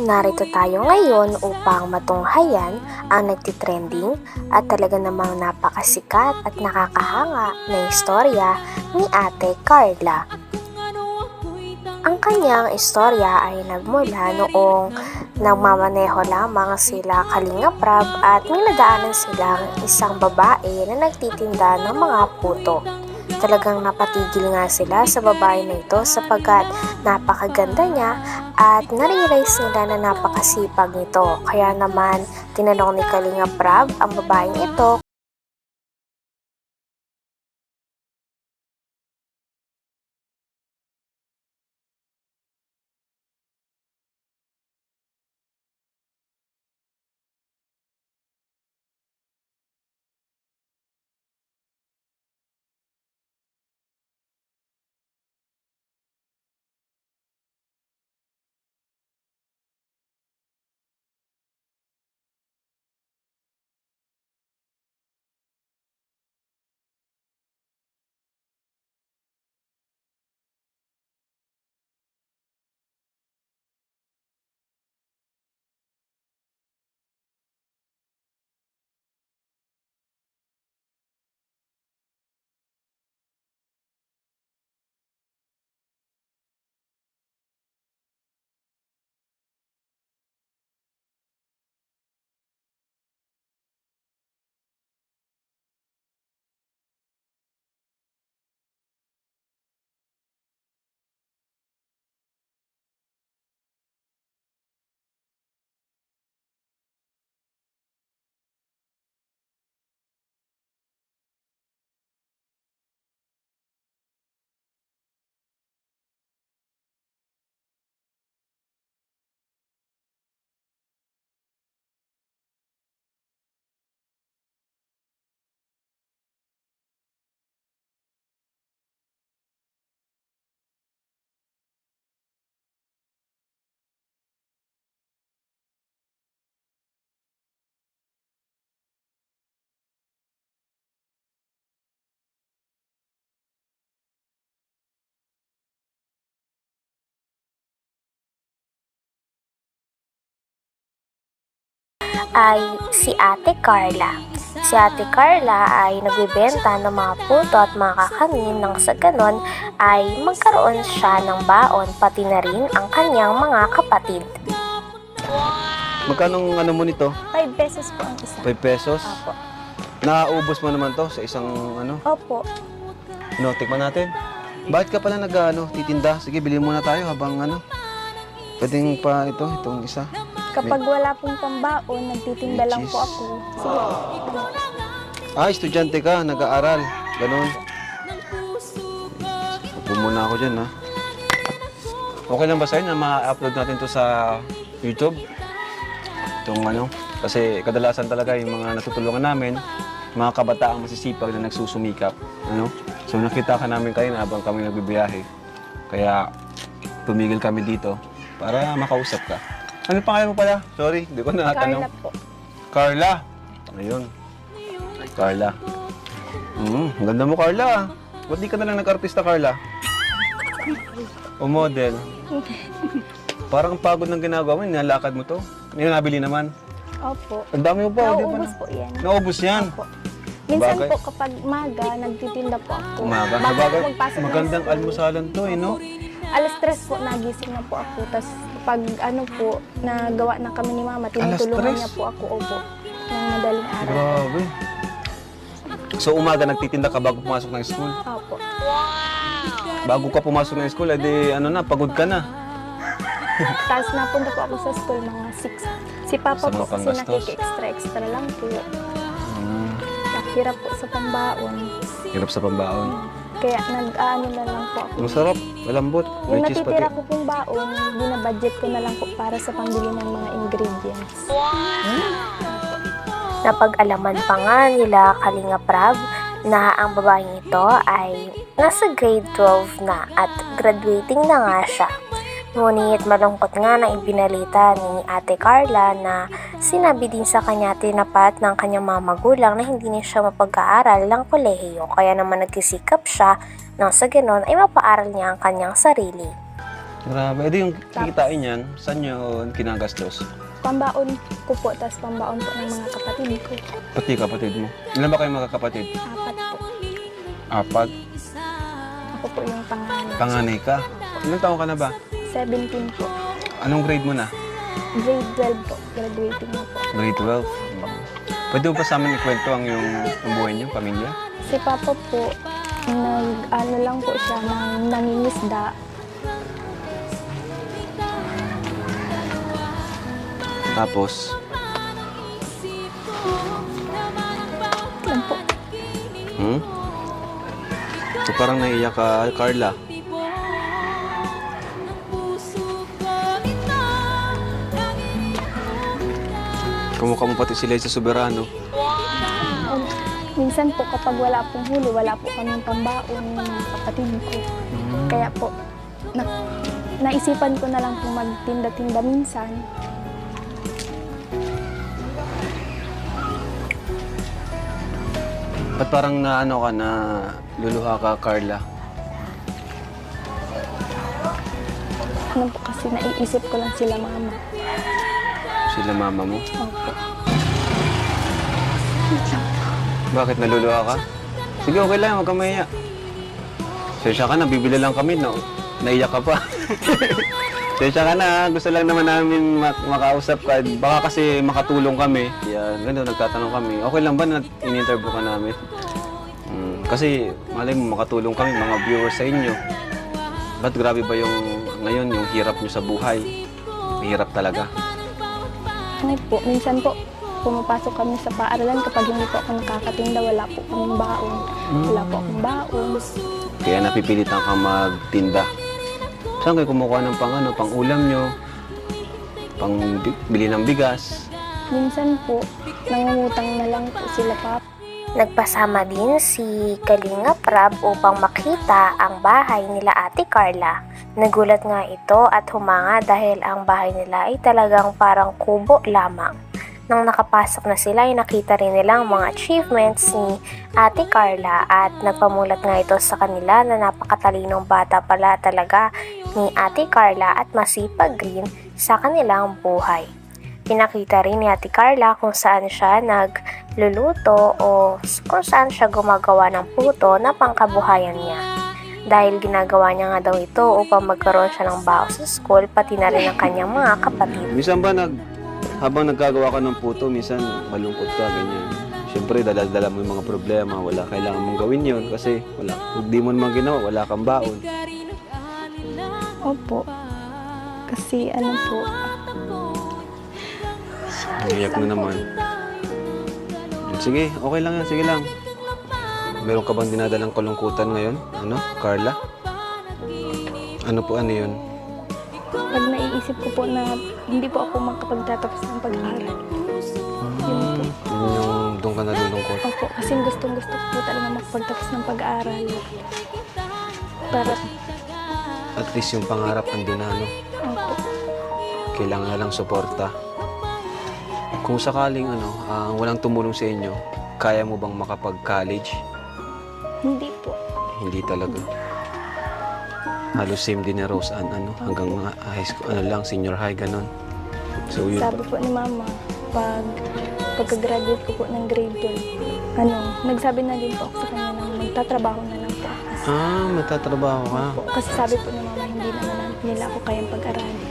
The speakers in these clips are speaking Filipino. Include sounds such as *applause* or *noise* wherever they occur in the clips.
Narito tayo ngayon upang matunghayan ang nagtitrending at talaga namang napakasikat at nakakahanga na istorya ni Ate Carla. Ang kanyang istorya ay nagmula noong nagmamaneho lamang sila Kalinga Prab at may nadaanan silang isang babae na nagtitinda ng mga puto. Talagang napatigil nga sila sa babae na ito sapagkat napakaganda niya at nare-realize nila na napakasipag nito. Kaya naman tinanong ni Kalinga Prab ang babaeng ito ay si Ate Carla. Si Ate Carla ay nagbebenta ng mga puto at mga kakanin nang sa ganon ay magkaroon siya ng baon pati na rin ang kanyang mga kapatid. Magkano ang ano mo nito? 5 pesos po ang isa. 5 pesos? Opo. Naaubos mo naman to sa isang ano? Opo. No, tikman natin. Bakit ka pala nag ano, titinda? Sige, bilhin muna tayo habang ano. Pwedeng pa ito, itong isa. Kapag wala pong pambaon, nagtitinda lang po ako. Sige. Ah, estudyante ka, nag-aaral. Ganon. Upo muna ako dyan, ha? Okay lang ba sa'yo na ma-upload natin to sa YouTube? Itong ano, kasi kadalasan talaga yung mga natutulungan namin, mga kabataang masisipag na nagsusumikap. Ano? So nakita ka namin kayo habang kami nagbibiyahe. Kaya tumigil kami dito para makausap ka. Ano pangalan mo pala? Sorry, hindi ko natanong. Carla po. Carla. Ayun. Carla. Mm, ang ganda mo, Carla. ah. Ba't di ka na lang nag-artista, Carla? O model? Parang ang pagod ng ginagawa mo, nilalakad mo to. May nabili naman. Opo. Ang dami mo pa, oh, di ba? Nauubos po yan. Naubos yan. Opo. Minsan Bagay. po kapag maga, nagtitinda po ako. Umaga. Bago Sabagay, ako magpasok ng magandang school. almusalan to, eh, no? Alas tres po, nagising na po ako. Tapos pag ano po, nagawa na kami ni mama, tinutulungan niya po ako. Opo. Ng madaling araw. Grabe. So umaga nagtitinda ka bago pumasok ng school? Opo. Bago ka pumasok ng school, edi ano na, pagod ka na. *laughs* Tapos napunta po ako sa school mga 6. Si Papa Sa po kasi nakiki-extra-extra lang po. Mm, Hirap po sa pambaon. hirap sa pambaon. Kaya nag-ano na lang po ako. Masarap, malambot. Yung May cheese pati. natitira ko pong baon, binabudget ko na lang po para sa pambili ng mga ingredients. Napag-alaman pa nga nila Kalinga Prab na ang babaeng ito ay nasa grade 12 na at graduating na nga siya. Ngunit malungkot nga na ibinalita ni Ate Carla na sinabi din sa kanya tinapat ng kanyang mga magulang na hindi niya siya mapag-aaral ng kolehiyo. Kaya naman nagsisikap siya nang sa ganon ay mapaaral niya ang kanyang sarili. Grabe. Edi yung kikitain yan, saan yun kinagastos? Pambaon ko po, tapos pambaon po ng mga kapatid ko. Pati kapatid mo. Ilan ba kayo magkakapatid? Apat po. Apat. Ako po yung panganay. Panganay ka. Ilang taon ka na ba? 17 po. Anong grade mo na? Grade 12 po. Graduating na po. Grade 12. Pwede mo pa sa amin ikwento ang yung, yung buhay niyo, pamilya? Si Papa po, nag, ano lang po siya, nang nangingisda. Tapos, Yan po. hmm? So parang naiiyak ka, Carla. Kamukha mo pati si Liza Soberano. Um, minsan po kapag wala pong huli, wala po kaming pambaon ng kapatid ko. Kaya po, na, naisipan ko na lang po magtinda-tinda minsan. Ba't parang na ano ka na luluha ka, Carla? Ano po kasi naiisip ko lang sila mama. Sila mama mo? Opo. Bakit naluluha ka? Sige, okay lang. Huwag kang mahiya. Sensya ka na. Bibili lang kami. No? Naiyak ka pa. *laughs* Sensya ka na. ha. Gusto lang naman namin mak- makausap ka. Baka kasi makatulong kami. Yan. Ganun, nagtatanong kami. Okay lang ba na in-interview ka namin? Mm, kasi malay mo makatulong kami mga viewers sa inyo. Ba't grabe ba yung ngayon yung hirap nyo sa buhay? Mahirap talaga. Ano po, minsan po, pumapasok kami sa paaralan kapag hindi po ako nakakatinda, wala po kaming baon. Wala po akong baon. Kaya napipilitan kang magtinda. Saan kayo kumukuha ng pang ano, pang ulam nyo? Pang bi- bili ng bigas? Minsan po, nangungutang na lang po sila papa. Nagpasama din si Kalinga Prab upang makita ang bahay nila Ate Carla. Nagulat nga ito at humanga dahil ang bahay nila ay talagang parang kubo lamang. Nang nakapasok na sila ay nakita rin nila ang mga achievements ni Ate Carla at nagpamulat nga ito sa kanila na napakatalinong bata pala talaga ni Ate Carla at masipag rin sa kanilang buhay. Pinakita rin ni Ate Carla kung saan siya nagluluto o kung saan siya gumagawa ng puto na pangkabuhayan niya. Dahil ginagawa niya nga daw ito upang magkaroon siya ng bao sa school pati na rin ang kanyang mga kapatid. Minsan ba nag, habang nagkagawa ka ng puto, minsan malungkot ka, ganyan. Siyempre, dala-dala mo yung mga problema. Wala kailangan mong gawin yon kasi wala. Kung di mo naman ginawa, wala kang baon. Opo. Kasi ano po, Umiyak na naman. Sige, okay lang yan. Sige lang. Meron ka bang dinadalang kalungkutan ngayon? Ano, Carla? Ano po, ano yun? pag naiisip ko po na hindi po ako makapagtatapos ng pag-aaral. Yun po. Yun yung doon ka nalulungkot. Opo, kasi gustong gusto ko po talaga makapagtapos ng pag-aaral. Para, At least yung pangarap andun na, ano? opo. Kailangan lang suporta. Kung sakaling ano, ah, walang tumulong sa inyo, kaya mo bang makapag-college? Hindi po. Hindi talaga. Halos same din ni Rose Ann, ano, hanggang mga high school, ano lang, senior high, ganun. So yun, Sabi po ni mama, pag pagka-graduate ko po ng grade 12, ano, nagsabi na din po ako sa kanya na magtatrabaho na lang po ah, matatrabaho ka. Po, Kasi sabi po ni mama, hindi naman nila ako kayang pag-aralin.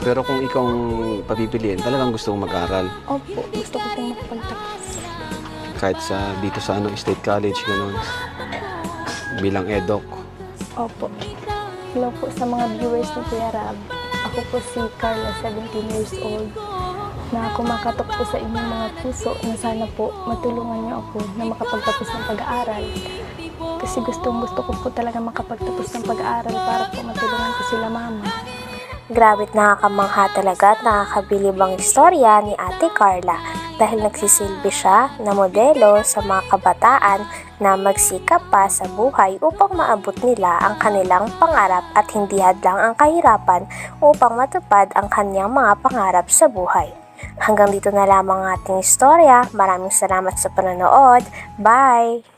Pero kung ikaw ang papipiliin, talagang gusto mong mag-aral. Opo, gusto ko pong makapagtapos. Kahit sa, dito sa ano, State College, ganun. Bilang edok. Opo. Hello po sa mga viewers ni Kuya Rab. Ako po si Carla, 17 years old, na kumakatok po sa inyong mga puso na sana po matulungan niyo ako na makapagtapos ng pag-aaral. Kasi gustong gusto ko po talaga makapagtapos ng pag-aaral para po matulungan ko sila mama. Grabe't nakakamangha talaga at nakakabilib ang istorya ni Ate Carla dahil nagsisilbi siya na modelo sa mga kabataan na magsikap pa sa buhay upang maabot nila ang kanilang pangarap at hindi hadlang ang kahirapan upang matupad ang kanyang mga pangarap sa buhay. Hanggang dito na lamang ang ating istorya. Maraming salamat sa panonood. Bye!